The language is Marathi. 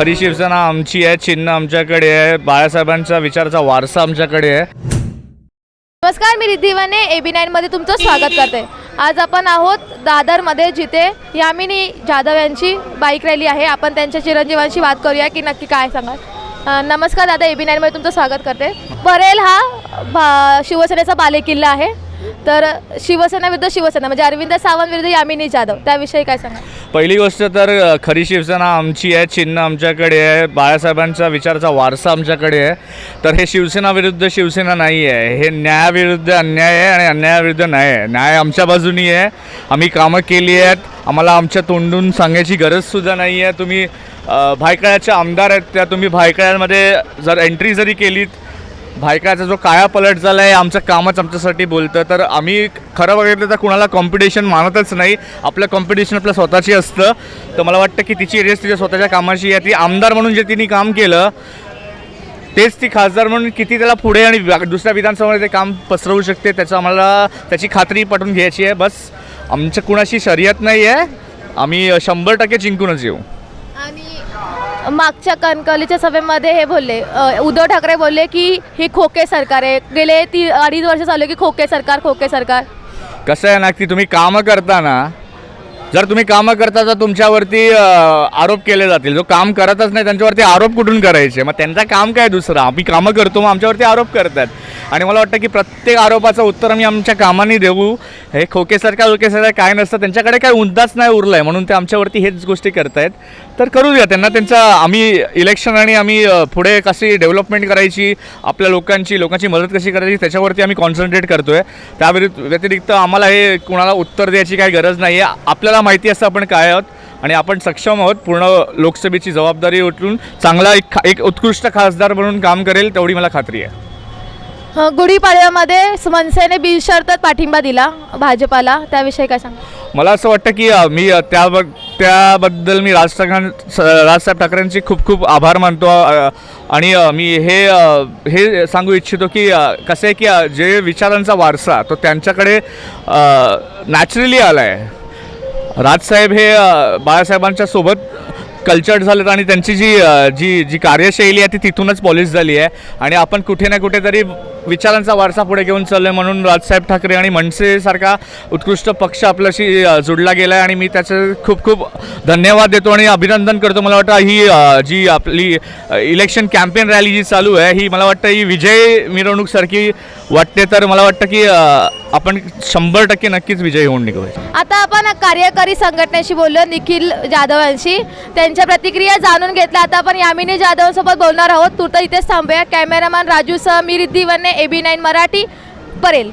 खरी शिवसेना आमची आहे चिन्ह आमच्याकडे आहे बाळासाहेबांचा विचाराचा वारसा आमच्याकडे आहे. नमस्कार मी रिद्धिवाने ए बी नाईनमध्ये तुमचं स्वागत करते. आज आपण आहोत दादरमध्ये जिथे यामिनी जाधव यांची बाईक रॅली आहे. आपण त्यांच्या चिरंजीवांशी बात करूया की नक्की काय सांगाल? नमस्कार दादा ए बी नाईनमध्ये तुमचं स्वागत करते. परेल हा भा शिवसेनेचा बालेकिल्ला आहे. तर शिवसेना विरुद्ध शिवसेना म्हणजे अरविंद सावंत विरुद्ध यामिनी जाधव. त्याविषयी काय सांगा पहिली गोष्ट तर खरी शिवसेना आमची आहे चिन्ह आमच्याकडे आहे बाळासाहेबांचा विचाराचा वारसा आमच्याकडे आहे. तर हे शिवसेना विरुद्ध शिवसेना नाही आहे हे न्यायाविरुद्ध अन्याय आहे आणि अन्यायाविरुद्ध न्याय आहे. न्याय आमच्या बाजूनी आहे आम्ही कामं केली आहेत आम्हाला आमच्या तोंडून सांगायची गरजसुद्धा नाही आहे. तुम्ही अ, आमदार आहेत त्या तुम्ही भायखळ्यामध्ये जर एंट्री जरी केलीत भायकाचा जो काया पलट झाला आहे आमचं कामच आमच्यासाठी बोलतं. तर आम्ही खरं बघितलं तर कुणाला कॉम्पिटिशन मानतच नाही. आपलं कॉम्पिटिशन आपलं स्वतःची असतं. तर मला वाटतं की तिची रेस तिच्या स्वतःच्या कामाची आहे. ती आमदार म्हणून जे तिने काम केलं तेच ती खासदार म्हणून किती त्याला पुढे आणि दुसऱ्या विधानसभेमध्ये ते काम पसरवू शकते त्याचं आम्हाला त्याची खात्री पटवून घ्यायची आहे. बस आमच्या कुणाशी शर्यत नाही आहे आम्ही शंभर टक्के जिंकूनच येऊ. मागच्या कणकवलीच्या सभेमध्ये हे बोलले उद्धव ठाकरे बोलले की हे खोके सरकार आहे. गेले ती अडीच वर्ष चालू की खोके सरकार खोके सरकार. कसं आहे ना की तुम्ही कामं करताना जर तुम्ही कामं करता तर तुमच्यावरती आरोप केले जातील. जो काम करतच नाही त्यांच्यावरती आरोप कुठून करायचे? मग त्यांचं काम काय दुसरं? आम्ही कामं करतो मग आमच्यावरती आरोप करतात. आणि मला वाटतं की प्रत्येक आरोपाचं उत्तर आम्ही आमच्या कामाने देऊ. हे खोकेसारखा लोकेसारखा काय नसतं. त्यांच्याकडे काय उंदाच नाही उरलं आहे म्हणून ते आमच्यावरती हेच गोष्टी करतायत. तर करू द्या त्यांना त्यांचा आम्ही इलेक्शन आणि आम्ही पुढे कशी डेव्हलपमेंट करायची आपल्या लोकांची लोकांची मदत कशी करायची त्याच्यावरती आम्ही कॉन्सन्ट्रेट करतो आहे त्या व्यतिरिक्त आम्हाला हे कुणाला उत्तर द्यायची काही गरज नाही आहे आपल्याला माहिती असतं आपण काय आहोत? आणि आपण सक्षम आहोत पूर्ण लोकसभेची जबाबदारी उचलून चांगला एक खा- एक उत्कृष्ट खासदार म्हणून काम करेल तेवढी मला खात्री आहे. गुढीपाडव्यामध्ये मनसेने बिनशर्त पाठिंबा दिला भाजपाला. त्याविषयी काय सांगा मला असं वाटतं की अ, मी अ, त्या त्याबद्दल मी राज ठाकरे राजसाहेब ठाकरेंचे खूप खूप आभार मानतो अ, आणि अ, मी हे अ, हे सांगू इच्छितो की अ, कसं आहे की अ, जे विचारांचा वारसा तो त्यांच्याकडे नॅचरली आला आहे राजसाहेब हे बाळासाहेबांच्या सोबत कल्चर्ड झालेत आणि त्यांची जी जी जी कार्यशैली आहे ती तिथूनच पॉलिश झाली आहे. आणि आपण कुठे ना कुठेतरी विचारांचा वारसा पुढे घेऊन चाललो आहे म्हणून राजसाहेब ठाकरे आणि मनसेसारखा उत्कृष्ट पक्ष आपल्याशी जुडला गेला आहे आणि मी त्याचं खूप खूप धन्यवाद देतो आणि अभिनंदन करतो. मला वाटतं ही जी आपली इलेक्शन कॅम्पेन रॅली जी चालू आहे ही मला वाटतं ही विजय मिरवणूकसारखी वाटते. तर मला वाटतं की आपण शंभर टक्के नक्कीच विजयी होऊन निघूया आता आपण कार्यकारी संघटनेशी बोललो निखिल जाधवांशी. त्यांच्या प्रतिक्रिया जाणून घेतल्या. आता आपण यामिनी जाधव सोबत बोलणार आहोत. तुर्त इथेच थांबूया. कॅमेरामॅन राजू सह मी Riddhi Vanne A B nine Marathi Parel.